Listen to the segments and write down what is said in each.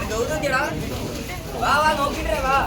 இந்த உதவிடா வா வா நோக்கிடுற வா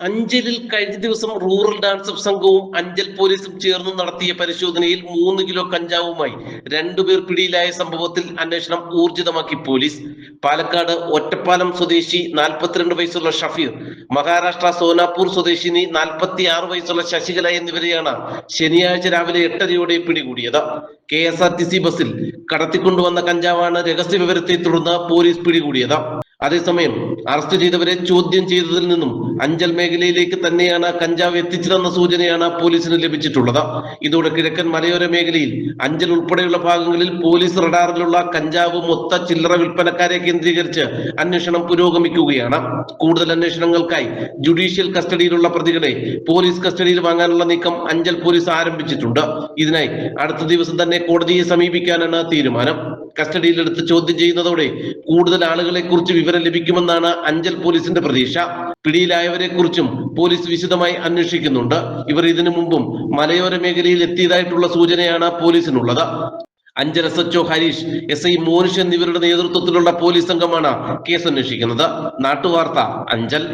അഞ്ചലിൽ കഴിഞ്ഞ ദിവസം റൂറൽ ഡാൻസ് സംഘവും അഞ്ചൽ പോലീസും ചേർന്ന് നടത്തിയ പരിശോധനയിൽ മൂന്ന് കിലോ കഞ്ചാവുമായി രണ്ടുപേർ പിടിയിലായ സംഭവത്തിൽ അന്വേഷണം ഊർജിതമാക്കി പോലീസ്. പാലക്കാട് ഒറ്റപ്പാലം സ്വദേശി നാൽപ്പത്തിരണ്ട് വയസ്സുള്ള ഷഫീർ മഹാരാഷ്ട്ര സോനാപൂർ സ്വദേശിനി നാൽപ്പത്തി ആറ് വയസ്സുള്ള ശശികല എന്നിവരെയാണ് ശനിയാഴ്ച രാവിലെ എട്ടരയോടെ പിടികൂടിയത്. K S R T C ബസ്സിൽ കടത്തിക്കൊണ്ടുവന്ന കഞ്ചാവാണ് രഹസ്യ വിവരത്തെ തുടർന്ന് പോലീസ് പിടികൂടിയത്. അതേസമയം അറസ്റ്റ് ചെയ്തവരെ ചോദ്യം ചെയ്തതിൽ നിന്നും അഞ്ചൽ മേഖലയിലേക്ക് തന്നെയാണ് കഞ്ചാവ് എത്തിച്ചതെന്ന സൂചനയാണ് പോലീസിന് ലഭിച്ചിട്ടുള്ളത്. ഇതോടെ കിഴക്കൻ മലയോര മേഖലയിൽ അഞ്ചൽ ഉൾപ്പെടെയുള്ള ഭാഗങ്ങളിൽ പോലീസ് റഡാറിലുള്ള കഞ്ചാവ് മൊത്ത ചില്ലറ വിൽപ്പനക്കാരെ കേന്ദ്രീകരിച്ച് അന്വേഷണം പുരോഗമിക്കുകയാണ്. കൂടുതൽ അന്വേഷണങ്ങൾക്കായി ജുഡീഷ്യൽ കസ്റ്റഡിയിലുള്ള പ്രതികളെ പോലീസ് കസ്റ്റഡിയിൽ വാങ്ങാനുള്ള നീക്കം അഞ്ചൽ പോലീസ് ആരംഭിച്ചിട്ടുണ്ട്. ഇതിനായി അടുത്ത ദിവസം തന്നെ കോടതിയെ സമീപിക്കാനാണ് തീരുമാനം. കസ്റ്റഡിയിലെടുത്ത് ചോദ്യം ചെയ്യുന്നതോടെ കൂടുതൽ ആളുകളെ കുറിച്ച് വിവരം ലഭിക്കുമെന്നാണ് അഞ്ചൽ പോലീസിന്റെ പ്രതീക്ഷ. പിടിയിലായവരെ കുറിച്ചും പോലീസ് വിശദമായി അന്വേഷിക്കുന്നുണ്ട്. ഇവർ ഇതിനു മുമ്പും മലയോര മേഖലയിൽ എത്തിയതായിട്ടുള്ള സൂചനയാണ് പോലീസിനുള്ളത്. Anchal S HO Harish S I Monish എന്നിവരുടെ നേതൃത്വത്തിലുള്ള പോലീസ് സംഘമാണ് കേസ് അന്വേഷിക്കുന്നത്. നാട്ടുവാർത്ത അഞ്ചൽ.